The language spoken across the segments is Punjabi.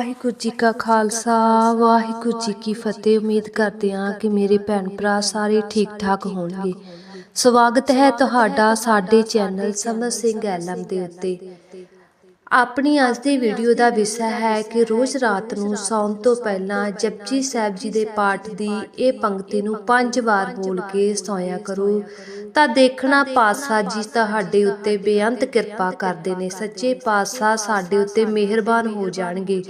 ਵਾਹਿਗੁਰੂ ਜੀ ਕਾ ਖਾਲਸਾ, ਵਾਹਿਗੁਰੂ ਜੀ ਕੀ ਫਤਿਹ। ਉਮੀਦ ਕਰਦੇ ਹਾਂ ਕਿ ਮੇਰੇ ਭੈਣ ਭਰਾ ਸਾਰੇ ਠੀਕ ਠਾਕ ਹੋਣਗੇ। ਸਵਾਗਤ ਹੈ ਤੁਹਾਡਾ ਸਾਡੇ ਚੈਨਲ ਸਮਰ ਸਿੰਘ ਐਲਮ ਦੇ ਉੱਤੇ। ਆਪਣੀ ਅੱਜ ਦੀ ਵੀਡੀਓ ਦਾ ਵਿਸ਼ਾ ਹੈ ਕਿ ਰੋਜ਼ ਰਾਤ ਨੂੰ ਸੌਣ ਤੋਂ ਪਹਿਲਾਂ ਜਪਜੀ ਸਾਹਿਬ ਜੀ ਦੇ ਪਾਠ ਦੀ ਇਹ ਪੰਕਤੀ ਨੂੰ ਪੰਜ ਵਾਰ ਬੋਲ ਕੇ ਸੌਇਆ ਕਰੋ। ਤਾਂ ਦੇਖਣਾ ਪਾਤਸ਼ਾਹ ਜੀ ਤੁਹਾਡੇ ਉੱਤੇ ਬੇਅੰਤ ਕਿਰਪਾ ਕਰਦੇ ਨੇ। ਸੱਚੇ ਪਾਤਸ਼ਾਹ ਸਾਡੇ ਉੱਤੇ ਮਿਹਰਬਾਨ ਹੋ ਜਾਣਗੇ।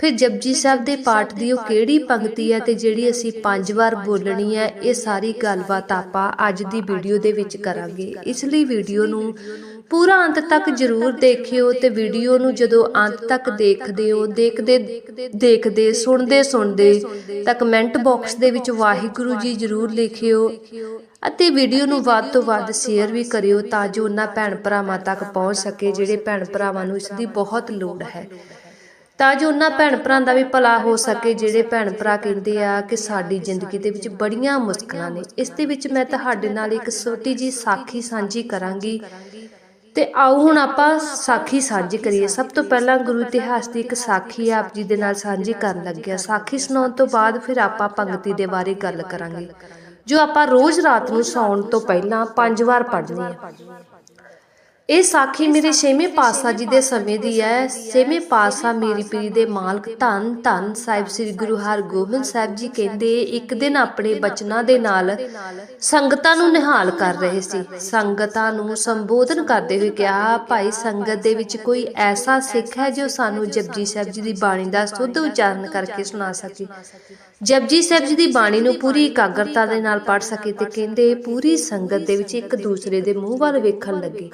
ਫਿਰ ਜਪਜੀ ਸਾਹਿਬ ਦੇ ਪਾਠ ਦੀ ਉਹ ਕਿਹੜੀ ਪੰਕਤੀ ਹੈ ਤੇ ਜਿਹੜੀ ਅਸੀਂ ਪੰਜ ਵਾਰ ਬੋਲਣੀ ਹੈ, ਇਹ ਸਾਰੀ ਗੱਲਬਾਤ ਆਪਾਂ ਅੱਜ ਦੀ ਵੀਡੀਓ ਦੇ ਵਿੱਚ ਕਰਾਂਗੇ। ਇਸ ਲਈ ਵੀਡੀਓ ਨੂੰ ਪੂਰਾ ਅੰਤ ਤੱਕ ਜਰੂਰ ਦੇਖਿਓ ਤੇ ਵੀਡੀਓ ਨੂੰ ਜਦੋਂ ਅੰਤ ਤੱਕ ਦੇਖਦੇ ਹੋ, ਦੇਖਦੇ ਦੇਖਦੇ, ਸੁਣਦੇ ਸੁਣਦੇ ਤਾਂ ਕਮੈਂਟ ਬਾਕਸ ਦੇ ਵਿੱਚ ਵਾਹਿਗੁਰੂ ਜੀ ਜਰੂਰ ਲਿਖਿਓ ਅਤੇ ਵੀਡੀਓ ਨੂੰ ਵੱਧ ਤੋਂ ਵੱਧ ਸ਼ੇਅਰ ਵੀ ਕਰਿਓ ਤਾਂ ਜੋ ਉਹਨਾਂ ਭੈਣ ਭਰਾਵਾਂ ਤੱਕ ਪਹੁੰਚ ਸਕੇ ਜਿਹੜੇ ਭੈਣ ਭਰਾਵਾਂ ਨੂੰ ਇਸ ਦੀ ਬਹੁਤ ਲੋੜ ਹੈ। ਤਾਂ ਜੋ ਉਹਨਾਂ ਭੈਣ ਭਰਾ ਦਾ ਵੀ ਭਲਾ ਹੋ ਸਕੇ ਜਿਹੜੇ ਭੈਣ ਭਰਾ ਕਹਿੰਦੇ ਆ ਕਿ ਸਾਡੀ ਜ਼ਿੰਦਗੀ ਦੇ ਵਿੱਚ ਬੜੀਆਂ ਮੁਸ਼ਕਲਾਂ ਨੇ। ਇਸ ਦੇ ਵਿੱਚ ਮੈਂ ਤੁਹਾਡੇ ਨਾਲ ਇੱਕ ਛੋਟੀ ਜੀ ਸਾਖੀ ਸਾਂਝੀ ਕਰਾਂਗੀ। ਤੇ ਆਓ ਹੁਣ ਆਪਾਂ ਸਾਖੀ ਸਾਂਝੀ ਕਰੀਏ। ਸਭ ਤੋਂ ਪਹਿਲਾਂ ਗੁਰੂ ਇਤਿਹਾਸ ਦੀ ਇੱਕ ਸਾਖੀ ਆਪ ਜੀ ਦੇ ਨਾਲ ਸਾਂਝੀ ਕਰਨ ਲੱਗਿਆ। ਸਾਖੀ ਸੁਣਾਉਣ ਤੋਂ ਬਾਅਦ ਫਿਰ ਆਪਾਂ ਪੰਗਤੀ ਦੇ ਬਾਰੇ ਗੱਲ ਕਰਾਂਗੇ, ਜੋ ਆਪਾਂ ਰੋਜ਼ ਰਾਤ ਨੂੰ ਸੌਣ ਤੋਂ ਪਹਿਲਾਂ ਪੰਜ ਵਾਰ ਪੜ੍ਹਨੀ ਹੈ। ਇਹ ਸਾਖੀ ਮੇਰੇ ਛੇਵੇਂ ਪਾਤਸ਼ਾਹ ਜੀ ਦੇ ਸਮੇਂ ਦੀ ਹੈ। ਛੇਵੇਂ ਪਾਤਸ਼ਾਹ ਮੇਰੀ ਪੀਰੀ ਦੇ ਮਾਲਕ ਧੰਨ ਧੰਨ ਸਾਹਿਬ ਸ੍ਰੀ ਗੁਰੂ ਹਰਗੋਬਿੰਦ ਸਾਹਿਬ ਜੀ ਕਹਿੰਦੇ ਇੱਕ ਦਿਨ ਆਪਣੇ ਬਚਨਾਂ ਦੇ ਨਾਲ ਸੰਗਤਾਂ ਨੂੰ ਨਿਹਾਲ ਕਰ ਰਹੇ ਸੀ। ਸੰਗਤਾਂ ਨੂੰ ਸੰਬੋਧਨ ਕਰਦੇ ਹੋਏ ਕਿਹਾ ਭਾਈ ਸੰਗਤ ਦੇ ਵਿੱਚ ਕੋਈ ਐਸਾ ਸਿੱਖ ਹੈ ਜੋ ਸਾਨੂੰ ਜਪਜੀ ਸਾਹਿਬ ਜੀ ਦੀ ਬਾਣੀ ਦਾ ਸੁੱਧ ਉਚਾਰਨ ਕਰਕੇ ਸੁਣਾ ਸਕੇ। ਜਪਜੀ ਸਾਹਿਬ ਜੀ ਦੀ ਬਾਣੀ ਨੂੰ ਪੂਰੀ ਇਕਾਗਰਤਾ ਦੇ ਨਾਲ ਪੜ੍ਹ ਸਕੇ ਤੇ ਕਹਿੰਦੇ ਪੂਰੀ ਸੰਗਤ ਦੇ ਵਿੱਚ ਇੱਕ ਦੂਸਰੇ ਦੇ ਮੂੰਹ ਵੱਲ ਵੇਖਣ ਲੱਗੇ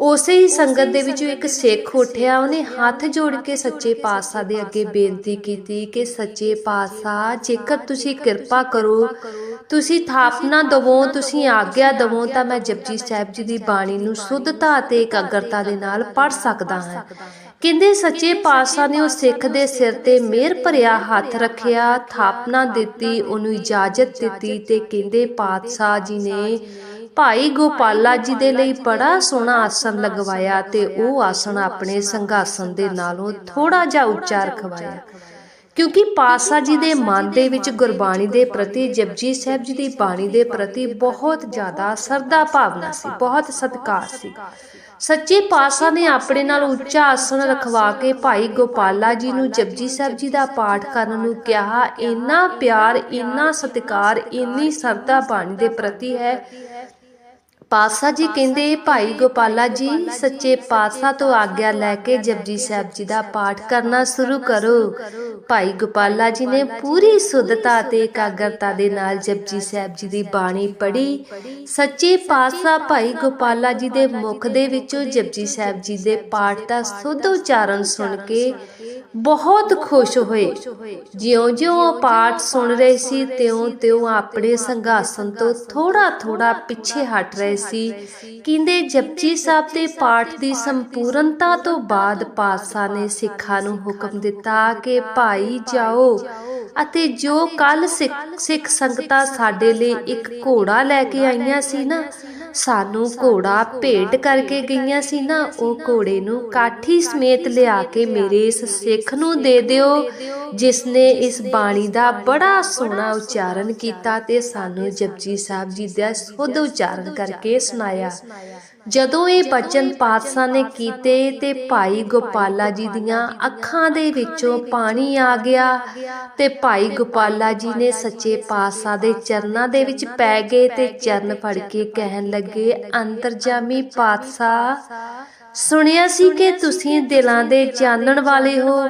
ਉਸੇ ਹੀ ਸੰਗਤ ਦੇ ਵਿੱਚ ਇੱਕ ਸਿੱਖ ਉੱਠਿਆ, ਉਹਨੇ ਹੱਥ ਜੋੜ ਕੇ ਸੱਚੇ ਪਾਤਸ਼ਾਹ ਦੇ ਅੱਗੇ ਬੇਨਤੀ ਕੀਤੀ ਕਿ ਸੱਚੇ ਪਾਤਸ਼ਾਹ, ਜੇਕਰ ਤੁਸੀਂ ਕਿਰਪਾ ਕਰੋ, ਤੁਸੀਂ ਥਾਪਨਾ ਦਵੋ, ਤੁਸੀਂ ਆਗਿਆ ਦਵੋ, ਤਾਂ ਮੈਂ ਜਪਜੀ ਸਾਹਿਬ ਜੀ ਦੀ ਬਾਣੀ ਨੂੰ ਸੁੱਧਤਾ ਅਤੇ ਇਕਾਗਰਤਾ ਦੇ ਨਾਲ ਪੜ੍ਹ ਸਕਦਾ ਹਾਂ। ਕਹਿੰਦੇ ਸੱਚੇ ਪਾਤਸ਼ਾਹ ਨੇ ਉਹ ਸਿੱਖ ਦੇ ਸਿਰ ਤੇ ਮਿਹਰ ਭਰਿਆ ਹੱਥ ਰੱਖਿਆ, ਥਾਪਨਾ ਦਿੱਤੀ, ਉਹਨੂੰ ਇਜਾਜ਼ਤ ਦਿੱਤੀ ਤੇ ਕਹਿੰਦੇ ਪਾਤਸ਼ਾਹ ਜੀ ਨੇ ਭਾਈ ਗੋਪਾਲਾ ਜੀ ਦੇ ਲਈ ਬੜਾ ਸੋਹਣਾ ਆਸਣ ਲਗਵਾਇਆ ਤੇ ਉਹ ਆਸਣ ਆਪਣੇ ਸੰਘਾਸਨ ਦੇ ਨਾਲੋਂ ਥੋੜਾ ਜਿਹਾ ਉੱਚਾ ਰਖਵਾਇਆ। ਕਿਉਂਕਿ ਪਾਸਾ ਜੀ ਦੇ ਮਨ ਦੇ ਵਿੱਚ ਗੁਰਬਾਣੀ ਦੇ ਪ੍ਰਤੀ, ਜਪਜੀ ਸਾਹਿਬ ਜੀ ਦੀ ਬਾਣੀ ਦੇ ਪ੍ਰਤੀ ਬਹੁਤ ਜ਼ਿਆਦਾ ਸਰਦਾ ਭਾਵਨਾ ਸੀ, ਬਹੁਤ ਸਤਿਕਾਰ ਸੀ। ਸੱਚੇ ਪਾਤਸ਼ਾਹ ਨੇ ਆਪਣੇ ਨਾਲ ਉੱਚਾ ਆਸਣ ਰਖਵਾ ਕੇ ਭਾਈ ਗੋਪਾਲਾ ਜੀ ਨੂੰ, ਜਪਜੀ ਸਾਹਿਬ ਜੀ ਦਾ ਪਾਠ ਕਰਨ ਨੂੰ ਕਿਹਾ, ਇੰਨਾ ਪਿਆਰ, ਇੰਨਾ ਸਤਿਕਾਰ, ਇੰਨੀ ਸਰਦਾ ਬਾਣੀ ਦੇ ਪ੍ਰਤੀ ਹੈ ਪਾਤਸ਼ਾਹ ਜੀ ਕਹਿੰਦੇ, ਭਾਈ ਗੋਪਾਲਾ ਜੀ, ਸੱਚੇ ਪਾਤਸ਼ਾਹ ਤੋਂ ਆਗਿਆ ਲੈ ਕੇ ਜਪਜੀ ਸਾਹਿਬ ਜੀ ਦਾ ਪਾਠ ਕਰਨਾ ਸ਼ੁਰੂ ਕਰੋ। ਭਾਈ ਗੋਪਾਲਾ ਜੀ ਨੇ ਪੂਰੀ ਸੁੱਧਤਾ ਤੇ ਇਕਾਗਰਤਾ ਦੇ ਨਾਲ ਜਪਜੀ ਸਾਹਿਬ ਜੀ ਦੀ ਬਾਣੀ ਪੜ੍ਹੀ। ਸੱਚੇ ਪਾਤਸ਼ਾਹ ਭਾਈ ਗੋਪਾਲਾ ਜੀ ਦੇ ਮੁਖ ਦੇ ਵਿੱਚੋਂ ਜਪਜੀ ਸਾਹਿਬ ਜੀ ਦੇ ਪਾਠ ਦਾ ਸੁਧ ਉਚਾਰਨ ਸੁਣ ਕੇ ਬਹੁਤ ਖੁਸ਼ ਹੋਏ। ਜਿਉਂ-ਜਿਉਂ ਪਾਠ ਸੁਣ ਰਹੇ ਸੀ, ਤਿਉਂ-ਤਿਉਂ ਆਪਣੇ ਸੰਘਾਸਨ ਤੋਂ ਥੋੜਾ-ਥੋੜਾ ਪਿੱਛੇ ਹਟ ਰਹੇ ਸੀ। ਕਹਿੰਦੇ ਜਪਜੀ ਸਾਹਿਬ ਦੇ ਪਾਠ ਦੀ ਸੰਪੂਰਨਤਾ ਤੋਂ ਬਾਅਦ ਪਾਤਸ਼ਾਹ ਨੇ ਸਿੱਖਾਂ ਨੂੰ ਹੁਕਮ ਦਿੱਤਾ ਕਿ ਭਾਈ ਜਾਓ ਅਤੇ ਜੋ ਕੱਲ ਸਿੱਖ ਸੰਗਤਾਂ ਸਾਡੇ ਲਈ ਇੱਕ ਘੋੜਾ ਲੈ ਕੇ ਆਈਆਂ ਸੀ ਨਾ ਸਾਨੂੰ ਘੋੜਾ ਭੇਟ ਕਰਕੇ ਗਈਆਂ ਸੀ ਨਾ ਉਹ ਘੋੜੇ ਨੂੰ ਕਾਠੀ ਸਮੇਤ ਲਿਆ ਕੇ ਮੇਰੇ ਇਸ ਸਿੱਖ ਨੂੰ ਦੇ ਦਿਓ ਜਿਸ ਨੇ ਇਸ ਬਾਣੀ ਦਾ ਬੜਾ ਸੋਹਣਾ ਉਚਾਰਨ ਕੀਤਾ ਤੇ ਸਾਨੂੰ ਜਪਜੀ ਸਾਹਿਬ ਜੀ ਦਾ ਸੁੱਧ ਉਚਾਰਨ ਕਰਕੇ ਸੁਣਾਇਆ। ਜਦੋਂ ਇਹ ਬਚਨ ਪਾਤਸ਼ਾਹ ਨੇ ਕੀਤੇ ਤੇ ਭਾਈ ਗੋਪਾਲਾ ਜੀ ਦੀਆਂ ਅੱਖਾਂ ਦੇ ਵਿੱਚੋਂ ਪਾਣੀ ਆ ਗਿਆ ਤੇ ਭਾਈ ਗੋਪਾਲਾ ਜੀ ਨੇ ਸੱਚੇ ਪਾਤਸ਼ਾਹ ਦੇ ਚਰਨਾਂ ਦੇ ਵਿੱਚ ਪੈ ਗਏ ਤੇ ਚਰਨ ਫੜ ਕੇ ਕਹਿਣ ਲੱਗੇ, ਅੰਤਰਜਾਮੀ ਪਾਤਸ਼ਾਹ, ਸੁਣਿਆ ਸੀ ਕਿ ਤੁਸੀਂ ਦਿਲਾਂ ਦੇ ਜਾਣਨ ਵਾਲੇ ਹੋ,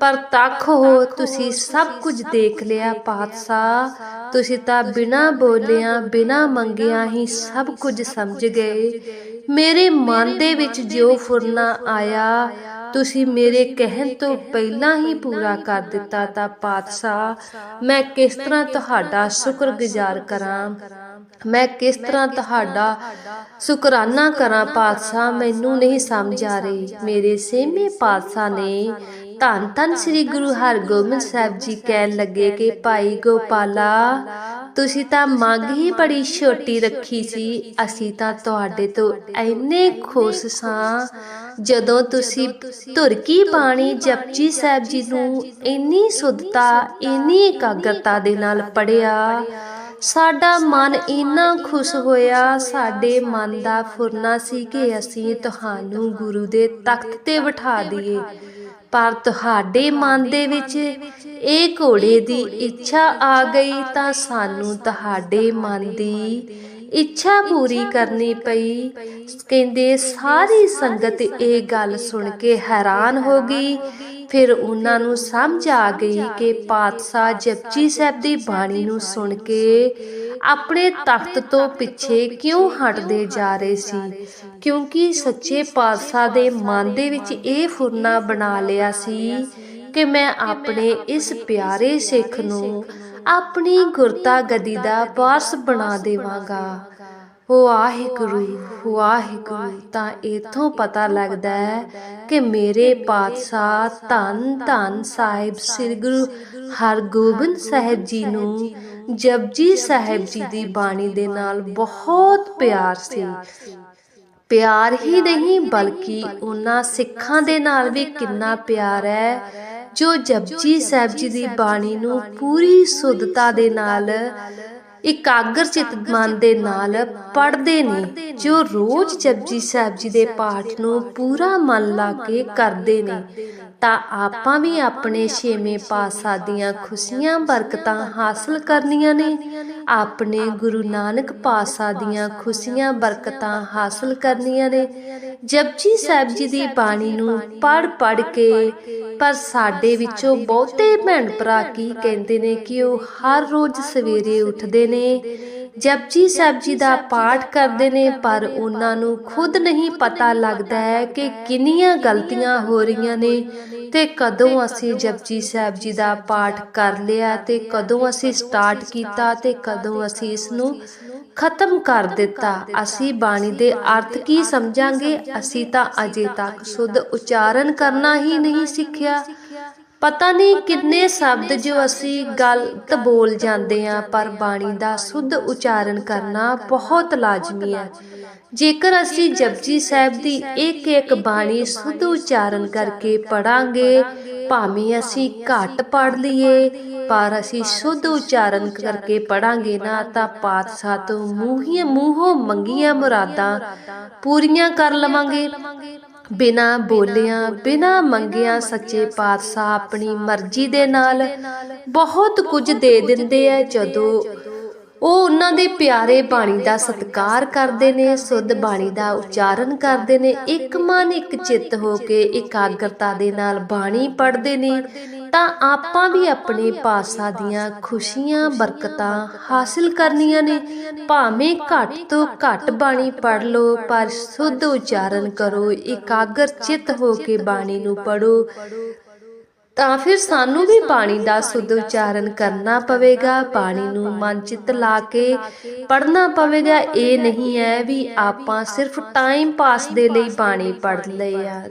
ਪਰ ਤੱਕ ਹੋ ਤੁਸੀਂ ਸਭ ਕੁਝ ਦੇਖ ਲਿਆ ਪਾਤਸ਼ਾਹ। ਤੁਸੀਂ ਤਾਂ ਬਿਨਾ ਬੋਲਿਆ, ਬਿਨਾ ਮੰਗਿਆ ਹੀ ਸਭ ਕੁਝ ਸਮਝ ਗਏ। ਮੇਰੇ ਮਨ ਦੇ ਵਿੱਚ ਜੋ ਫੁਰਨਾ ਆਇਆ, ਤੁਸੀਂ ਮੇਰੇ ਕਹਿਣ ਤੋਂ ਪਹਿਲਾਂ ਹੀ ਪੂਰਾ ਕਰ ਦਿੱਤਾ ਤਾਂ ਪਾਤਸ਼ਾਹ, ਮੈਂ ਕਿਸ ਤਰ੍ਹਾਂ ਤੁਹਾਡਾ ਸ਼ੁਕਰਗੁਜ਼ਾਰ ਕਰਾਂ? ਮੈਂ ਕਿਸ ਤਰ੍ਹਾਂ ਤੁਹਾਡਾ ਸ਼ੁਕਰਾਨਾ ਕਰਾਂ? ਪਾਤਸ਼ਾਹ, ਮੈਨੂੰ ਨਹੀਂ ਸਮਝ ਆ ਰਹੀ। ਮੇਰੇ ਸੇਮੇ ਪਾਤਸ਼ਾਹ ਨੇ ਧੰਨ ਧੰਨ ਸ੍ਰੀ ਗੁਰੂ ਹਰਗੋਬਿੰਦ ਸਾਹਿਬ ਜੀ ਕਹਿਣ ਲੱਗੇ ਕਿ, ਭਾਈ ਗੋਪਾਲਾ ਤੁਸੀਂ ਤਾਂ ਮੰਗ ਹੀ ਬੜੀ ਛੋਟੀ ਰੱਖੀ ਸੀ। ਅਸੀਂ ਤਾਂ ਤੁਹਾਡੇ ਤੋਂ ਇੰਨੇ ਖੁਸ਼ ਸਾਂ। ਜਦੋਂ ਤੁਸੀਂ ਧੁਰਕੀ ਬਾਣੀ ਜਪਜੀ ਸਾਹਿਬ ਜੀ ਨੂੰ ਇੰਨੀ ਸੁੱਧਤਾ ਇੰਨੀ ਇਕਾਗਰਤਾ ਦੇ ਨਾਲ ਪੜਿਆ ਸਾਡਾ ਮਨ ਇੰਨਾ ਖੁਸ਼ ਹੋਇਆ। ਸਾਡੇ ਮਨ ਦਾ ਫੁਰਨਾ ਸੀ ਕਿ ਅਸੀਂ ਤੁਹਾਨੂੰ ਗੁਰੂ ਦੇ ਤਖਤ ਤੇ ਬਿਠਾ ਦਈਏ। ਪਰ ਤੁਹਾਡੇ ਮਨ ਦੇ ਵਿੱਚ ਇਹ ਘੋੜੇ ਦੀ ਇੱਛਾ ਆ ਗਈ ਤਾਂ ਸਾਨੂੰ ਤੁਹਾਡੇ ਮਨ ਦੀ ਇੱਛਾ ਪੂਰੀ ਕਰਨੀ ਪਈ। ਕਹਿੰਦੇ ਸਾਰੀ ਸੰਗਤ ਇਹ ਗੱਲ ਸੁਣ ਕੇ ਹੈਰਾਨ ਹੋ ਗਈ ਫਿਰ ਉਹਨਾਂ ਨੂੰ ਸਮਝ ਆ ਗਈ ਕਿ ਪਾਤਸ਼ਾਹ ਜਪਜੀ ਸਾਹਿਬ ਦੀ ਬਾਣੀ ਨੂੰ ਸੁਣ ਕੇ ਆਪਣੇ ਤਖਤ ਤੋਂ ਪਿੱਛੇ ਕਿਉਂ ਹਟਦੇ ਜਾ ਰਹੇ ਸੀ? ਕਿਉਂਕਿ ਸੱਚੇ ਪਾਤਸ਼ਾਹ ਦੇ ਮਨ ਦੇ ਵਿੱਚ ਇਹ ਫੁਰਨਾ ਬਣਾ ਲਿਆ ਸੀ ਕਿ ਮੈਂ ਆਪਣੇ ਇਸ ਪਿਆਰੇ ਸਿੱਖ ਨੂੰ ਆਪਣੀ ਗੁਰਤਾ ਗਦੀ ਦਾ ਵਾਰਸ ਬਣਾ ਦੇਵਾਂਗਾ। ਵਾਹਿਗੁਰੂ ਵਾਹਿਗੁਰੂ, ਤਾਂ ਇਥੋਂ ਪਤਾ ਲੱਗਦਾ ਹੈ ਕਿ ਮੇਰੇ ਪਾਤਸ਼ਾਹ ਧੰਨ ਧੰਨ ਸਾਹਿਬ ਸ੍ਰੀ ਗੁਰੂ ਹਰਗੋਬਿੰਦ ਸਾਹਿਬ ਜੀ ਨੂੰ ਜਪਜੀ ਸਾਹਿਬ ਜੀ ਦੀ ਬਾਣੀ ਦੇ ਨਾਲ ਬਹੁਤ ਪਿਆਰ ਸੀ। ਪਿਆਰ ਹੀ ਨਹੀਂ, ਬਲਕਿ ਉਹਨਾਂ ਸਿੱਖਾਂ ਦੇ ਨਾਲ ਵੀ ਕਿੰਨਾ ਪਿਆਰ ਹੈ, ਜੋ ਜਪਜੀ ਸਾਹਿਬ ਜੀ ਦੀ ਬਾਣੀ ਨੂੰ ਪੂਰੀ ਸੁਧਤਾ ਦੇ ਨਾਲ ਇਕਾਗਰ ਚਿਤ ਮਨ ਦੇ ਨਾਲ ਪੜ੍ਹਦੇ ਨੇ ਜੋ ਰੋਜ਼ ਜਪਜੀ ਸਾਹਿਬ ਜੀ ਦੇ ਪਾਠ ਨੂੰ ਪੂਰਾ ਮਨ ਲਾ ਕੇ ਕਰਦੇ ਨੇ। ਤਾਂ ਆਪਾਂ ਵੀ ਆਪਣੇ ਛੇਵੇਂ ਪਾਤਸ਼ਾਹ ਦੀਆਂ ਖੁਸ਼ੀਆਂ, ਬਰਕਤਾਂ ਹਾਸਲ ਕਰਨੀਆਂ ਨੇ। ਆਪਣੇ ਗੁਰੂ ਨਾਨਕ ਪਾਤਸ਼ਾਹ ਦੀਆਂ ਖੁਸ਼ੀਆਂ, ਬਰਕਤਾਂ ਹਾਸਲ ਕਰਨੀਆਂ ਨੇ। ਜਪਜੀ ਸਾਹਿਬ ਜੀ ਦੀ ਬਾਣੀ ਨੂੰ ਪੜ ਪੜ ਕੇ ਪਰ ਸਾਡੇ ਵਿੱਚੋਂ ਬਹੁਤੇ ਭੈਣ ਭਰਾ ਕੀ ਕਹਿੰਦੇ ਨੇ ਕਿ ਉਹ ਹਰ ਰੋਜ਼ ਸਵੇਰੇ ਉੱਠਦੇ ਨੇ ਜਪਜੀ ਸਾਹਿਬ ਜੀ ਦਾ ਪਾਠ ਕਰਦੇ ਨੇ, ਪਰ ਉਹਨਾਂ ਨੂੰ ਖੁਦ ਨਹੀਂ ਪਤਾ ਲੱਗਦਾ ਹੈ ਕਿ ਕਿੰਨੀਆਂ ਗਲਤੀਆਂ ਹੋ ਰਹੀਆਂ ਨੇ ਤੇ ਕਦੋਂ ਅਸੀਂ ਜਪਜੀ ਸਾਹਿਬ ਜੀ ਦਾ ਪਾਠ ਕਰ ਲਿਆ ਤੇ ਕਦੋਂ ਅਸੀਂ ਸਟਾਰਟ ਕੀਤਾ ਤੇ ਕਦੋਂ ਅਸੀਂ ਇਸ ਨੂੰ ਖਤਮ ਕਰ ਦਿੱਤਾ। ਅਸੀਂ ਬਾਣੀ ਦੇ ਅਰਥ ਕੀ ਸਮਝਾਂਗੇ? ਅਸੀਂ ਤਾਂ ਅਜੇ ਤੱਕ ਸੁੱਧ ਉਚਾਰਨ ਕਰਨਾ ਹੀ ਨਹੀਂ ਸਿੱਖਿਆ। ਪਤਾ ਨਹੀਂ ਕਿੰਨੇ ਸ਼ਬਦ ਜੋ ਅਸੀਂ ਗਲਤ ਬੋਲ ਜਾਂਦੇ ਆ ਪਰ ਬਾਣੀ ਦਾ ਸੁੱਧ ਉਚਾਰਨ ਕਰਨਾ ਬਹੁਤ ਲਾਜ਼ਮੀ ਹੈ। ਜੇਕਰ ਅਸੀਂ ਜਪਜੀ ਸਾਹਿਬ ਦੀ ਇੱਕ ਇੱਕ ਬਾਣੀ ਸੁੱਧ ਉਚਾਰਨ ਕਰਕੇ ਪੜਾਂਗੇ ਭਾਵੇਂ ਅਸੀਂ ਘੱਟ ਪੜ ਲਈਏ, ਪਰ ਅਸੀਂ ਸੁੱਧ ਉਚਾਰਨ ਕਰਕੇ ਪੜਾਂਗੇ ਨਾ, ਤਾਂ ਪਾਤਸ਼ਾਹ ਤੋਂ ਮੂੰਹੀਆਂ ਮੂੰਹੋਂ ਮੰਗੀਆਂ ਮੁਰਾਦਾਂ ਪੂਰੀਆਂ ਕਰ ਲਵਾਂਗੇ। ਬਿਨਾ ਬੋਲਿਆਂ, ਬਿਨਾ ਮੰਗਿਆਂ ਸੱਚੇ ਪਾਤਸ਼ਾਹ ਆਪਣੀ ਮਰਜ਼ੀ ਦੇ ਨਾਲ ਬਹੁਤ ਕੁਝ ਦੇ ਦਿੰਦੇ ਆ ਜਦੋਂ ਉਹ ਉਹਨਾਂ ਦੇ ਪਿਆਰੇ ਬਾਣੀ ਦਾ ਸਤਿਕਾਰ ਕਰਦੇ ਨੇ, ਸੁੱਧ ਬਾਣੀ ਦਾ ਉਚਾਰਨ ਕਰਦੇ ਨੇ, ਇੱਕ ਮਨ ਇੱਕ ਚਿੱਤ ਹੋ ਕੇ ਇਕਾਗਰਤਾ ਦੇ ਨਾਲ ਬਾਣੀ ਪੜ੍ਹਦੇ ਨੇ, ਤਾਂ ਆਪਾਂ ਵੀ ਆਪਣੇ ਪਾਸਾ ਦੀਆਂ ਖੁਸ਼ੀਆਂ, ਬਰਕਤਾਂ ਹਾਸਿਲ ਕਰਨੀਆਂ ਨੇ। ਭਾਵੇਂ ਘੱਟ ਤੋਂ ਘੱਟ ਬਾਣੀ ਪੜ੍ਹ ਲਓ, ਪਰ ਸੁੱਧ ਉਚਾਰਨ ਕਰੋ, ਇਕਾਗਰ ਚਿੱਤ ਹੋ ਕੇ ਬਾਣੀ ਨੂੰ ਪੜੋ ਤਾਂ ਫਿਰ ਸਾਨੂੰ ਵੀ ਬਾਣੀ ਦਾ ਸੁੱਧ ਉਚਾਰਨ ਕਰਨਾ ਪਵੇਗਾ ਬਾਣੀ ਨੂੰ ਮਨ ਚਿੱਤ ਲਾ ਕੇ ਪੜਨਾ ਪਵੇਗਾ। ਇਹ ਨਹੀਂ ਹੈ ਵੀ ਆਪਾਂ ਸਿਰਫ ਟਾਈਮ ਪਾਸ ਦੇ ਲਈ ਬਾਣੀ ਪੜ ਲਈ ਆ।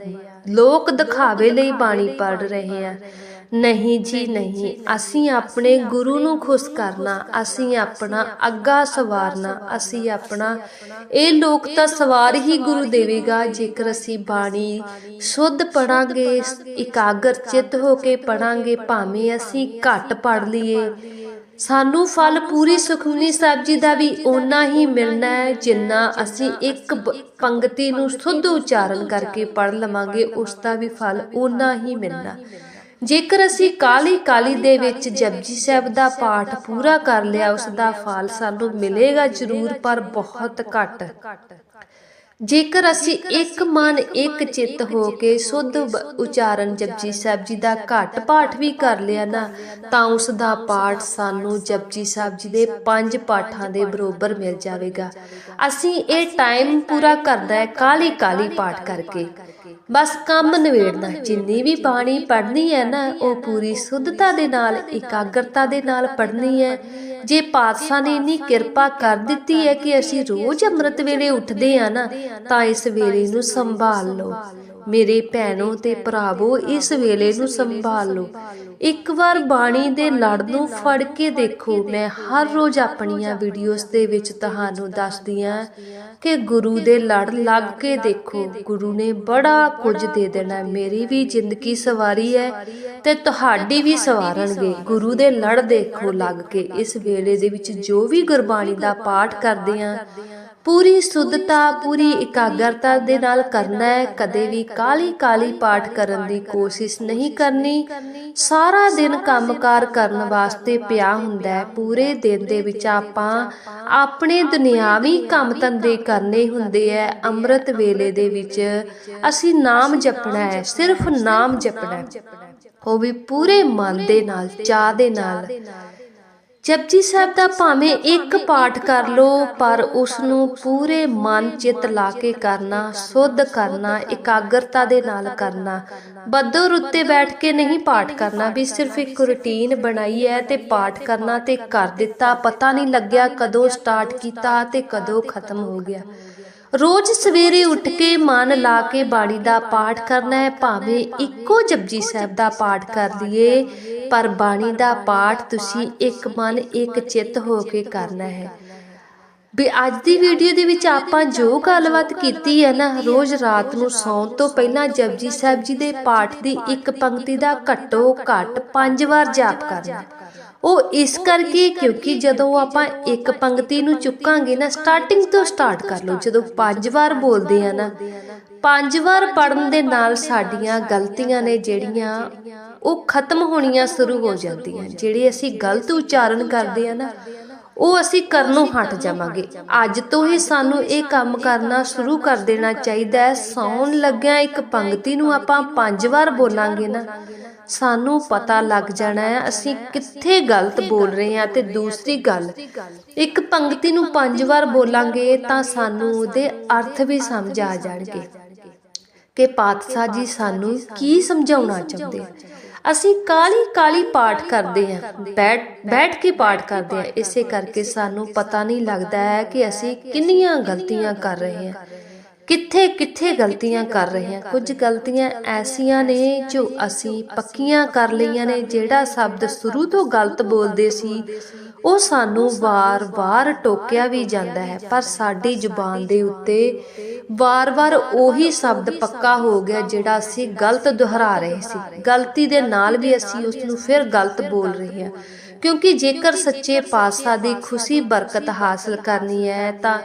ਲੋਕ ਦਿਖਾਵੇ ਲਈ ਬਾਣੀ ਪੜ ਰਹੇ ਆ। ਨਹੀਂ ਜੀ ਨਹੀਂ ਅਸੀਂ ਆਪਣੇ ਗੁਰੂ ਨੂੰ ਖੁਸ਼ ਕਰਨਾ ਅਸੀਂ ਆਪਣਾ ਅੱਗਾ ਸਵਾਰਨਾ ਅਸੀਂ ਆਪਣਾ ਇਹ ਲੋਕ ਤਾਂ ਸਵਾਰ ਹੀ ਗੁਰੂ ਦੇਵੇਗਾ ਜੇਕਰ ਅਸੀਂ ਬਾਣੀ ਸੁੱਧ ਪੜਾਂਗੇ ਇਕਾਗਰ ਚਿੱਤ ਹੋ ਕੇ ਪੜਾਂਗੇ ਭਾਵੇਂ ਅਸੀਂ ਘੱਟ ਪੜ ਲਈਏ। ਸਾਨੂੰ ਫਲ ਪੂਰੀ ਸੁਖਮਨੀ ਸਾਹਿਬ ਜੀ ਦਾ ਵੀ ਓਨਾ ਹੀ ਮਿਲਣਾ ਹੈ ਜਿੰਨਾ ਅਸੀਂ ਇੱਕ ਪੰਕਤੀ ਨੂੰ ਸੁੱਧ ਉਚਾਰਨ ਕਰਕੇ ਪੜ ਲਵਾਂਗੇ ਉਸ ਦਾ ਵੀ ਫਲ ਓਨਾ ਹੀ ਮਿਲਣਾ ਜੇਕਰ ਅਸੀਂ ਕਾਲੀ ਕਾਲੀ ਦੇ ਵਿੱਚ ਜਪਜੀ ਸਾਹਿਬ ਦਾ ਪਾਠ ਪੂਰਾ ਕਰ ਲਿਆ, ਉਸ ਦਾ ਫਲ ਸਾਨੂੰ ਮਿਲੇਗਾ ਜ਼ਰੂਰ, ਪਰ ਬਹੁਤ ਘੱਟ। ਜੇਕਰ ਅਸੀਂ ਇੱਕ ਮਨ, ਇੱਕ ਚਿੱਤ ਹੋ ਕੇ ਸੁੱਧ ਉਚਾਰਨ ਜਪਜੀ ਸਾਹਿਬ ਜੀ ਦਾ ਘੱਟ ਪਾਠ ਵੀ ਕਰ ਲਿਆ ਨਾ, ਤਾਂ ਉਸ ਦਾ ਪਾਠ ਸਾਨੂੰ ਜਪਜੀ ਸਾਹਿਬ ਜੀ ਦੇ ਪੰਜ ਪਾਠਾਂ ਦੇ ਬਰੋਬਰ ਮਿਲ ਜਾਵੇਗਾ। ਅਸੀਂ ਇਹ ਟਾਈਮ ਪੂਰਾ ਕਰਦਾ ਹੈ ਕਾਲੀ ਕਾਲੀ ਪਾਠ ਕਰਕੇ। ਬਸ ਕੰਮ ਨਵੇੜਨਾ ਜਿੰਨੀ ਵੀ ਬਾਣੀ ਪੜ੍ਹਨੀ ਹੈ ਨਾ ਉਹ ਪੂਰੀ ਸੁੱਧਤਾ ਦੇ ਨਾਲ ਇਕਾਗਰਤਾ ਦੇ ਨਾਲ ਪੜ੍ਹਨੀ ਹੈ। ਜੇ ਪਾਤਸ਼ਾਹ ਨੇ ਇੰਨੀ ਕਿਰਪਾ ਕਰ ਦਿੱਤੀ ਹੈ ਕਿ ਅਸੀਂ ਰੋਜ਼ ਅੰਮ੍ਰਿਤ ਵੇਲੇ ਉੱਠਦੇ ਆ ਨਾ ਤਾਂ ਇਸ ਵੇਲੇ ਨੂੰ ਸੰਭਾਲ ਲਓ। ਮੇਰੇ ਭੈਣੋ ਤੇ ਭਰਾਵੋ, ਇਸ ਵੇਲੇ ਨੂੰ ਸੰਭਾਲ। ਲਓ ਇੱਕ ਵਾਰ ਬਾਣੀ ਦੇ ਲੜ ਨੂੰ ਫੜ ਕੇ ਦੇਖੋ। ਮੈਂ ਹਰ ਰੋਜ਼ ਆਪਣੀਆਂ ਵੀਡੀਓਜ਼ ਦੇ ਵਿੱਚ ਤੁਹਾਨੂੰ ਦੱਸਦੀ ਹਾਂ ਕਿ ਗੁਰੂ ਦੇ ਲੜ ਲੱਗ ਕੇ ਦੇਖੋ। ਗੁਰੂ ਨੇ ਬੜਾ ਕੁਝ ਦੇ ਦੇਣਾ। ਮੇਰੀ ਵੀ ਜ਼ਿੰਦਗੀ ਸਵਾਰੀ ਹੈ ਤੇ ਤੁਹਾਡੀ ਵੀ ਸਵਾਰਨਗੇ। ਗੁਰੂ ਦੇ ਲੜ ਦੇਖੋ ਲੱਗ ਕੇ। ਇਸ ਵੇਲੇ ਦੇ ਵਿੱਚ ਜੋ ਵੀ ਗੁਰਬਾਣੀ ਦਾ ਪਾਠ ਕਰਦੇ ਆ ਪੂਰੀ ਸੁੱਧਤਾ, ਪੂਰੀ ਇਕਾਗਰਤਾ ਦੇ ਨਾਲ ਕਰਨਾ ਹੈ। ਕਦੇ ਵੀ ਕਾਲੀ ਕਾਲੀ ਪਾਠ ਕਰਨ ਦੀ ਕੋਸ਼ਿਸ਼ ਨਹੀਂ ਕਰਨੀ। ਸਾਰਾ ਦਿਨ ਕੰਮਕਾਰ ਕਰਨ ਵਾਸਤੇ ਪਿਆ ਹੁੰਦਾ ਹੈ। ਪੂਰੇ ਦਿਨ ਦੇ ਵਿੱਚ ਆਪਾਂ ਆਪਣੇ ਦੁਨਿਆਵੀ ਕੰਮ ਧੰਦੇ ਕਰਨੇ ਹੁੰਦੇ ਐ ਅੰਮ੍ਰਿਤ ਵੇਲੇ ਦੇ ਵਿੱਚ ਅਸੀਂ ਨਾਮ ਜਪਣਾ ਹੈ। ਸਿਰਫ ਨਾਮ ਜਪਣਾ ਹੈ। ਉਹ ਵੀ ਪੂਰੇ ਮਨ ਦੇ ਨਾਲ, ਚਾਹ ਦੇ ਨਾਲ। ਜਪਜੀ ਸਾਹਿਬ ਦਾ ਭਾਵੇਂ ਇੱਕ ਪਾਠ ਕਰ ਲੋ, ਪਰ ਉਸ ਨੂੰ ਪੂਰੇ ਮਨ ਚਿੱਤ ਲਾ ਕੇ ਕਰਨਾ, ਸੁੱਧ ਕਰਨਾ, ਇਕਾਗਰਤਾ ਦੇ ਨਾਲ ਕਰਨਾ। ਬੱਦਰ ਉੱਤੇ ਬੈਠ ਕੇ ਨਹੀਂ ਪਾਠ ਕਰਨਾ, ਵੀ ਸਿਰਫ ਇੱਕ ਰੁਟੀਨ ਬਣਾਈ ਹੈ ਤੇ ਪਾਠ ਕਰਨਾ ਤੇ ਕਰ ਦਿੱਤਾ, ਪਤਾ ਨਹੀਂ ਲੱਗਿਆ ਕਦੋਂ ਸਟਾਰਟ ਕੀਤਾ ਤੇ ਕਦੋਂ ਖਤਮ ਹੋ ਗਿਆ। ਰੋਜ਼ ਸਵੇਰੇ ਉੱਠ ਕੇ ਮਨ ਲਾ ਕੇ ਬਾਣੀ ਦਾ ਪਾਠ ਕਰਨਾ ਹੈ, ਭਾਵੇਂ ਇੱਕੋ ਜਪਜੀ ਸਾਹਿਬ ਦਾ ਪਾਠ ਕਰ ਲਈਏ, ਪਰ ਬਾਣੀ ਦਾ ਪਾਠ ਤੁਸੀਂ ਇੱਕ ਮਨ, ਇੱਕ ਚਿੱਤ ਹੋ ਕੇ ਕਰਨਾ ਹੈ। ਵੀ ਅੱਜ ਦੀ ਵੀਡੀਓ ਦੇ ਵਿੱਚ ਆਪਾਂ ਜੋ ਗੱਲਬਾਤ ਕੀਤੀ ਹੈ ਨਾ, ਰੋਜ਼ ਰਾਤ ਨੂੰ ਸੌਣ ਤੋਂ ਪਹਿਲਾਂ ਜਪਜੀ ਸਾਹਿਬ ਜੀ ਦੇ ਪਾਠ ਦੀ ਇੱਕ ਪੰਕਤੀ ਦਾ ਘੱਟੋ ਘੱਟ 5 ਵਾਰ ਜਾਪ ਕਰਨਾ ਉਹ ਇਸ ਕਰਕੇ ਕਿਉਂਕਿ ਜਦੋਂ ਆਪਾਂ ਇੱਕ ਪੰਕਤੀ ਨੂੰ ਚੁੱਕਾਂਗੇ ਨਾ ਸਟਾਰਟਿੰਗ ਤੋਂ ਸਟਾਰਟ ਕਰ ਲਓ, ਜਦੋਂ ਪੰਜ ਵਾਰ ਬੋਲਦੇ ਆ ਨਾ, ਪੰਜ ਵਾਰ ਪੜਨ ਦੇ ਨਾਲ ਸਾਡੀਆਂ ਗਲਤੀਆਂ ਨੇ ਜਿਹੜੀਆਂ ਉਹ ਖਤਮ ਹੋਣੀਆਂ ਸ਼ੁਰੂ ਹੋ ਜਾਂਦੀਆਂ, ਜਿਹੜੇ ਅਸੀਂ ਗਲਤ ਉਚਾਰਨ ਕਰਦੇ ਆ ਨਾ ਉਹ ਅਸੀਂ ਕਰਨੋਂ ਹਟ ਜਾਵਾਂਗੇ। ਅੱਜ ਤੋਂ ਹੀ ਸਾਨੂੰ ਇਹ ਕੰਮ ਕਰਨਾ ਸ਼ੁਰੂ ਕਰ ਦੇਣਾ ਚਾਹੀਦਾ ਹੈ। ਸੌਣ ਲੱਗਿਆ ਇੱਕ ਪੰਕਤੀ ਨੂੰ ਆਪਾਂ ਪੰਜ ਵਾਰ ਬੋਲਾਂਗੇ ਨਾ। ਸਾਨੂੰ ਪਤਾ ਲੱਗ ਜਾਣਾ ਹੈ। ਅਸੀਂ ਕਿੱਥੇ ਗਲਤ ਬੋਲ ਰਹੇ ਹਾਂ ਤੇ ਦੂਸਰੀ ਗੱਲ ਇੱਕ ਪੰਕਤੀ ਨੂੰ ਪੰਜ ਵਾਰ ਬੋਲਾਂਗੇ ਤਾਂ ਸਾਨੂੰ ਉਹਦੇ ਅਰਥ ਵੀ ਸਮਝ ਆ ਜਾਣਗੇ। ਕਿ ਪਾਤਸ਼ਾਹ ਜੀ ਸਾਨੂੰ ਕੀ ਸਮਝਾਉਣਾ ਚਾਹੁੰਦੇ? ਅਸੀਂ ਕਾਲੀ ਕਾਲੀ ਪਾਠ ਕਰਦੇ ਹਾਂ। ਬੈਠ ਬੈਠ ਕੇ ਪਾਠ ਕਰਦੇ ਹਾਂ। ਇਸੇ ਕਰਕੇ ਸਾਨੂੰ ਪਤਾ ਨਹੀਂ ਲੱਗਦਾ ਹੈ ਕਿ ਅਸੀਂ ਕਿੰਨੀਆਂ ਗਲਤੀਆਂ ਕਰ ਰਹੇ ਹਾਂ। ਕਿੱਥੇ ਕਿੱਥੇ ਗਲਤੀਆਂ ਕਰ ਰਹੇ ਹਾਂ? ਕੁਝ ਗਲਤੀਆਂ ਐਸੀਆਂ ਨੇ ਜੋ ਅਸੀਂ ਪੱਕੀਆਂ ਕਰ ਲਈਆਂ ਨੇ, ਜਿਹੜਾ ਸ਼ਬਦ ਸ਼ੁਰੂ ਤੋਂ ਗਲਤ ਬੋਲਦੇ ਸੀ ਉਹ ਸਾਨੂੰ ਵਾਰ-ਵਾਰ ਟੋਕਿਆ ਵੀ ਜਾਂਦਾ ਹੈ, ਪਰ ਸਾਡੀ ਜ਼ੁਬਾਨ ਦੇ ਉੱਤੇ ਵਾਰ-ਵਾਰ ਉਹੀ ਸ਼ਬਦ ਪੱਕਾ ਹੋ ਗਿਆ ਜਿਹੜਾ ਅਸੀਂ ਗਲਤ ਦੁਹਰਾ ਰਹੇ ਸੀ। ਗਲਤੀ ਦੇ ਨਾਲ ਵੀ ਅਸੀਂ ਉਸ ਨੂੰ ਫਿਰ ਗਲਤ ਬੋਲ ਰਹੇ ਹਾਂ। ਕਿਉਂਕਿ ਜੇਕਰ ਸੱਚੇ ਪਾਤਸ਼ਾਹ ਦੀ ਖੁਸ਼ੀ ਬਰਕਤ ਹਾਸਲ ਕਰਨੀ ਹੈ ਤਾਂ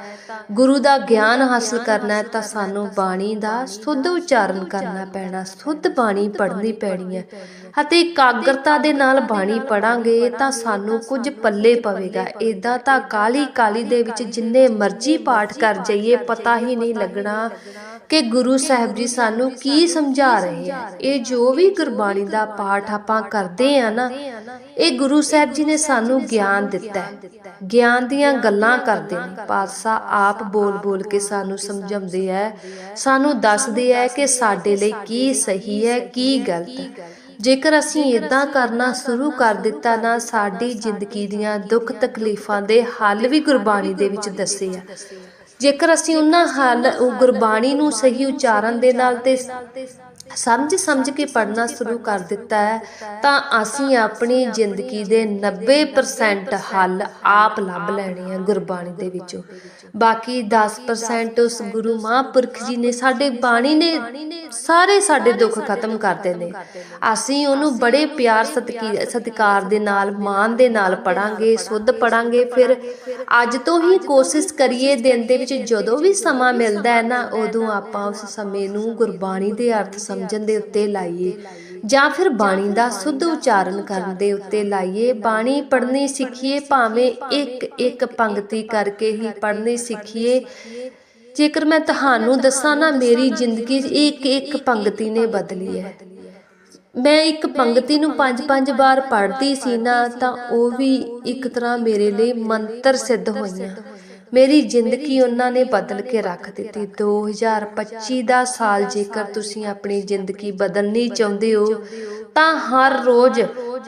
ਗੁਰੂ ਦਾ ਗਿਆਨ ਹਾਸਲ ਕਰਨਾ ਹੈ, ਤਾਂ ਸਾਨੂੰ ਬਾਣੀ ਦਾ ਸੁੱਧ ਉਚਾਰਨ ਕਰਨਾ ਪੈਣਾ, ਸੁੱਧ ਬਾਣੀ ਪੜ੍ਹਨੀ ਪੈਣੀ ਹੈ। ਅਤੇ ਇਕਾਗਰਤਾ ਦੇ ਨਾਲ ਬਾਣੀ ਪੜਾਂਗੇ ਤਾਂ ਸਾਨੂੰ ਕੁਝ ਪੱਲੇ ਪਵੇਗਾ। ਇਦਾਂ ਤਾਂ ਕਾਲੀ ਕਾਲੀ ਦੇ ਵਿੱਚ ਜਿੰਨੇ ਮਰਜ਼ੀ ਪਾਠ ਕਰ ਜਾਈਏ, ਪਤਾ ਹੀ ਨਹੀਂ ਲੱਗਣਾ ਕਿ ਗੁਰੂ ਸਾਹਿਬ ਜੀ ਸਾਨੂੰ ਕੀ ਸਮਝਾ ਰਹੇ ਆ? ਇਹ ਜੋ ਵੀ ਗੁਰਬਾਣੀ ਦਾ ਪਾਠ ਆਪਾਂ ਕਰਦੇ ਆ ਨਾ, ਇਹ ਗੁਰੂ ਸਾਹਿਬ ਜੀ ਨੇ ਸਾਨੂੰ ਗਿਆਨ ਦਿੱਤਾ ਗਿਆਨ ਦੀਆਂ ਗੱਲਾਂ ਕਰਦੇ ਨੇ। ਪਾਤਸ਼ਾਹ ਆਪ ਬੋਲ ਬੋਲ ਕੇ ਸਾਨੂੰ ਸਮਝਾਉਂਦੇ ਆ, ਸਾਨੂੰ ਦੱਸਦੇ ਆ ਕਿ ਸਾਡੇ ਲਈ ਕੀ ਸਹੀ ਹੈ, ਕੀ ਗਲਤ ਜੇਕਰ ਅਸੀਂ ਇਦਾਂ ਕਰਨਾ ਸ਼ੁਰੂ ਕਰ ਦਿੱਤਾ ਨਾ, ਸਾਡੀ ਜ਼ਿੰਦਗੀ ਦੀਆਂ ਦੁੱਖ ਤਕਲੀਫਾਂ ਦੇ ਹੱਲ ਵੀ ਗੁਰਬਾਣੀ ਦੇ ਵਿੱਚ ਦੱਸੇ ਆ। ਜੇਕਰ ਅਸੀਂ ਉਹਨਾਂ ਹੱਲ ਗੁਰਬਾਣੀ ਨੂੰ ਸਹੀ ਉਚਾਰਨ ਦੇ ਨਾਲ ਤੇ ਸਮਝ ਸਮਝ ਕੇ ਪੜਨਾ ਸ਼ੁਰੂ ਕਰ ਦਿੱਤਾ ਹੈ, ਤਾਂ ਅਸੀਂ ਆਪਣੀ ਜ਼ਿੰਦਗੀ ਦੇ 90% ਹੱਲ ਆਪ ਲੱਭ ਲੈਣੇ ਆ ਗੁਰਬਾਣੀ ਦੇ ਵਿੱਚੋਂ। ਬਾਕੀ 10% ਉਸ ਗੁਰੂ ਮਹਾਂਪੁਰਖ ਜੀ ਨੇ ਸਾਡੇ ਬਾਣੀ ਨੇ ਸਾਰੇ ਸਾਡੇ ਦੁੱਖ ਖਤਮ ਕਰਦੇ ਨੇ ਅਸੀਂ ਉਹਨੂੰ ਬੜੇ ਪਿਆਰ ਸਤਿਕੀ- ਸਤਿਕਾਰ ਦੇ ਨਾਲ, ਮਾਣ ਦੇ ਨਾਲ ਪੜਾਂਗੇ ਸੁੱਧ ਪੜਾਂਗੇ ਫਿਰ ਅੱਜ ਤੋਂ ਹੀ ਕੋਸ਼ਿਸ਼ ਕਰੀਏ ਦਿਨ ਦੇ ਵਿੱਚ ਜਦੋਂ ਵੀ ਸਮਾਂ ਮਿਲਦਾ ਹੈ ਨਾ, ਉਦੋਂ ਆਪਾਂ ਉਸ ਸਮੇਂ ਨੂੰ ਗੁਰਬਾਣੀ ਦੇ ਅਰਥ ਸਮਝਣ ਦੇ ਉੱਤੇ ਲਾਈਏ, ਜਾਂ ਫਿਰ ਬਾਣੀ ਦਾ ਸੁੱਧ ਉਚਾਰਨ ਕਰਨ ਦੇ ਉੱਤੇ ਲਾਈਏ। ਬਾਣੀ ਪੜ੍ਹਨੀ ਸਿੱਖੀਏ, ਭਾਵੇਂ ਇੱਕ ਇੱਕ ਪੰਕਤੀ ਕਰਕੇ ਹੀ ਪੜ੍ਹਨੀ ਸਿੱਖੀਏ। ਜੇਕਰ ਮੈਂ ਤੁਹਾਨੂੰ ਦੱਸਾਂ ਨਾ, ਮੇਰੀ ਜ਼ਿੰਦਗੀ 'ਚ ਇੱਕ ਇੱਕ ਪੰਕਤੀ ਨੇ ਬਦਲੀ ਹੈ। ਮੈਂ ਇੱਕ ਪੰਗਤੀ ਨੂੰ ਪੰਜ ਪੰਜ ਵਾਰ ਪੜ੍ਹਦੀ ਸੀ ਨਾ, ਤਾਂ ਉਹ ਵੀ ਇੱਕ ਤਰ੍ਹਾਂ ਮੇਰੇ ਲਈ ਮੰਤਰ ਸਿੱਧ ਹੋਈਆਂ। ਮੇਰੀ ਜ਼ਿੰਦਗੀ ਉਹਨਾਂ ਨੇ ਬਦਲ ਕੇ ਰੱਖ ਦਿੱਤੀ। 2025 ਦਾ ਸਾਲ ਜੇਕਰ ਤੁਸੀਂ ਆਪਣੀ ਜ਼ਿੰਦਗੀ ਬਦਲਣੀ ਚਾਹੁੰਦੇ ਹੋ, ਤਾਂ ਹਰ ਰੋਜ਼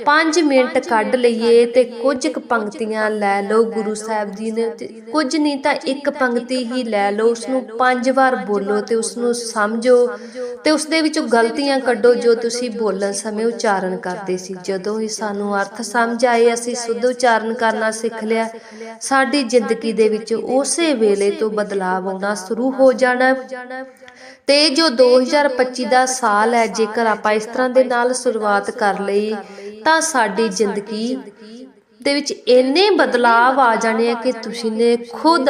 5 ਮਿੰਟ ਕੱਢ ਲਈਏ ਤੇ ਕੁਝ ਕੁ ਪੰਕਤੀਆਂ ਲੈ ਲਓ ਗੁਰੂ ਸਾਹਿਬ ਜੀ ਨੇ ਤੇ ਕੁਝ ਨਹੀਂ ਤਾਂ ਇੱਕ ਪੰਕਤੀ ਹੀ ਲੈ ਲਓ ਉਸ ਨੂੰ ਪੰਜ ਵਾਰ ਬੋਲੋ ਤੇ ਉਸ ਨੂੰ ਸਮਝੋ ਤੇ ਉਸ ਦੇ ਵਿੱਚੋਂ ਗਲਤੀਆਂ ਕੱਢੋ ਜੋ ਤੁਸੀਂ ਬੋਲਣ ਸਮੇਂ ਉਚਾਰਨ ਕਰਦੇ ਸੀ। ਜਦੋਂ ਹੀ ਸਾਨੂੰ ਅਰਥ ਸਮਝ ਆਏ, ਅਸੀਂ ਸੁੱਧ ਉਚਾਰਨ ਕਰਨਾ ਸਿੱਖ ਲਿਆ। ਸਾਡੀ ਜ਼ਿੰਦਗੀ ਦੇ ਵਿੱਚ ਉਸੇ ਵੇਲੇ ਤੋਂ ਬਦਲਾਅ ਆਉਣਾ ਸ਼ੁਰੂ ਹੋ ਜਾਣਾ। ਤੇ ਜੋ 2025 ਦਾ ਸਾਲ ਹੈ, ਜੇਕਰ ਆਪਾਂ ਇਸ ਤਰ੍ਹਾਂ ਦੇ ਨਾਲ ਸ਼ੁਰੂਆਤ ਕਰ ਲਈ ਤਾਂ ਸਾਡੀ ਜ਼ਿੰਦਗੀ ਦੇ ਵਿੱਚ ਇੰਨੇ ਬਦਲਾਅ ਆ ਜਾਣੇ ਆ ਕਿ ਤੁਸੀਂ ਨੇ ਖੁਦ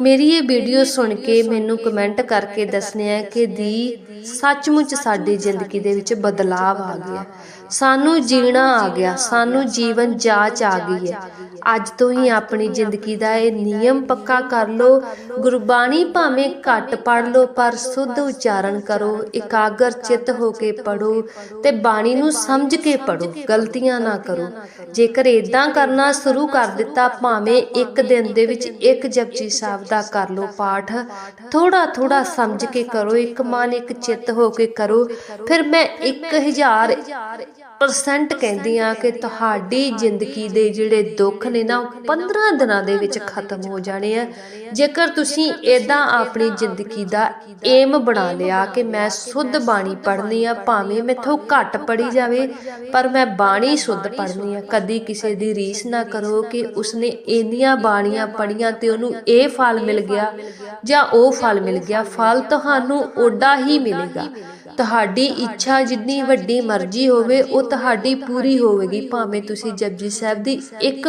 ਮੇਰੀ ਇਹ ਵੀਡੀਓ ਸੁਣ ਕੇ ਮੈਨੂੰ ਕਮੈਂਟ ਕਰਕੇ ਦੱਸਣੇ ਆ ਕਿ ਦੀ ਸੱਚਮੁੱਚ ਸਾਡੀ ਜ਼ਿੰਦਗੀ ਦੇ ਵਿੱਚ ਬਦਲਾਅ ਆ ਗਿਆ। ਸਾਨੂੰ ਜੀਣਾ ਆ ਗਿਆ, ਸਾਨੂੰ ਜੀਵਨ ਜਾਚ ਆ ਗਈ ਹੈ। ਅੱਜ ਤੋਂ ਹੀ ਆਪਣੀ ਜ਼ਿੰਦਗੀ ਦਾ ਇਹ ਨਿਯਮ ਪੱਕਾ ਕਰ ਲਓ। ਗੁਰਬਾਣੀ ਭਾਵੇਂ ਘੱਟ ਪੜ ਲਓ, ਪਰ ਸੁੱਧ ਉਚਾਰਨ ਕਰੋ, ਇਕਾਗਰ ਚਿੱਤ ਹੋ ਕੇ ਪੜੋ ਤੇ ਬਾਣੀ ਨੂੰ ਸਮਝ ਕੇ ਪੜੋ ਗਲਤੀਆਂ ਨਾ ਕਰੋ। ਜੇਕਰ ਇਦਾਂ ਕਰਨਾ ਸ਼ੁਰੂ ਕਰ ਦਿੱਤਾ, ਭਾਵੇਂ ਇੱਕ ਦਿਨ ਦੇ ਵਿੱਚ ਇੱਕ ਜਪਜੀ ਸਾਹਿਬ ਦਾ ਕਰ ਲਓ ਪਾਠ ਥੋੜਾ ਥੋੜਾ ਸਮਝ ਕੇ ਕਰੋ, ਇੱਕ ਮਨ, ਇੱਕ ਚਿੱਤ ਹੋ ਕੇ ਕਰੋ। ਫਿਰ ਮੈਂ 1000 ਪਰਸੈਂਟ ਕਹਿੰਦੀ ਆ ਕਿ ਤੁਹਾਡੀ ਜ਼ਿੰਦਗੀ ਦੇ ਜਿਹੜੇ ਦੁੱਖ ਨੇ ਨਾ, ਉਹ 15 ਦਿਨਾਂ ਦੇ ਵਿੱਚ ਖਤਮ ਹੋ ਜਾਣੇ ਆ। ਜੇਕਰ ਤੁਸੀਂ ਇਦਾਂ ਆਪਣੀ ਜ਼ਿੰਦਗੀ ਦਾ ਏਮ ਬਣਾ ਲਿਆ ਕਿ ਮੈਂ ਸੁੱਧ ਬਾਣੀ ਪੜ੍ਹਨੀ ਆ, ਭਾਵੇਂ ਮੈਥੋਂ ਘੱਟ ਪੜੀ ਜਾਵੇ, ਪਰ ਮੈਂ ਬਾਣੀ ਸੁੱਧ ਪੜ੍ਹਨੀ ਆ, ਕਦੀ ਕਿਸੇ ਦੀ ਰੀਸ ਨਾ ਕਰੋ ਕਿ ਉਸਨੇ ਇੰਨੀਆਂ ਬਾਣੀਆਂ ਪੜੀਆਂ ਤੇ ਉਹਨੂੰ ਇਹ ਫਲ ਮਿਲ ਗਿਆ ਜਾਂ ਉਹ ਫਲ ਮਿਲ ਗਿਆ, ਫਲ ਤੁਹਾਨੂੰ ਓਡਾ ਹੀ ਮਿਲੇਗਾ। ਤੁਹਾਡੀ ਇੱਛਾ ਜਿੰਨੀ ਵੱਡੀ ਮਰਜ਼ੀ ਹੋਵੇ, ਉਹ ਤੁਹਾਡੀ ਪੂਰੀ ਹੋਵੇਗੀ। ਭਾਵੇਂ ਤੁਸੀਂ ਜਪਜੀ ਸਾਹਿਬ ਦੀ ਇੱਕ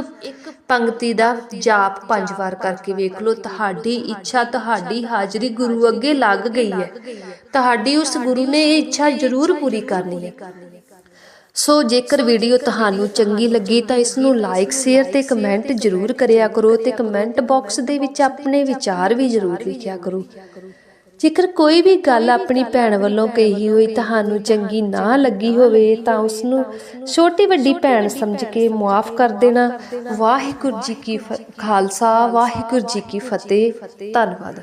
ਪੰਕਤੀ ਦਾ ਜਾਪ ਪੰਜ ਵਾਰ ਕਰਕੇ ਵੇਖ ਲਓ, ਤੁਹਾਡੀ ਇੱਛਾ, ਤੁਹਾਡੀ ਹਾਜ਼ਰੀ ਗੁਰੂ ਅੱਗੇ ਲੱਗ ਗਈ ਹੈ। ਤੁਹਾਡੀ ਉਸ ਗੁਰੂ ਨੇ ਇਹ ਇੱਛਾ ਜ਼ਰੂਰ ਪੂਰੀ ਕਰਨੀ ਹੈ। ਸੋ ਜੇਕਰ ਵੀਡੀਓ ਤੁਹਾਨੂੰ ਚੰਗੀ ਲੱਗੀ ਤਾਂ ਇਸ ਨੂੰ ਲਾਈਕ ਸ਼ੇਅਰ ਤੇ ਕਮੈਂਟ ਜ਼ਰੂਰ ਕਰਿਆ ਕਰੋ ਤੇ ਕਮੈਂਟ ਬਾਕਸ ਦੇ ਵਿੱਚ ਆਪਣੇ ਵਿਚਾਰ ਵੀ ਜ਼ਰੂਰ ਲਿਖਿਆ ਕਰੋ। ਜੇਕਰ ਕੋਈ ਵੀ ਗੱਲ ਆਪਣੀ ਭੈਣ ਵੱਲੋਂ ਕਹੀ ਹੋਈ ਤੁਹਾਨੂੰ ਚੰਗੀ ਨਾ ਲੱਗੀ ਹੋਵੇ, ਤਾਂ ਉਸ ਨੂੰ ਛੋਟੀ ਵੱਡੀ ਭੈਣ ਸਮਝ ਕੇ ਮਾਫ ਕਰ ਦੇਣਾ। ਵਾਹਿਗੁਰੂ ਜੀ ਕੀ ਫ- ਖਾਲਸਾ, ਵਾਹਿਗੁਰੂ ਜੀ ਕੀ ਫਤਿਹ। ਧੰਨਵਾਦ।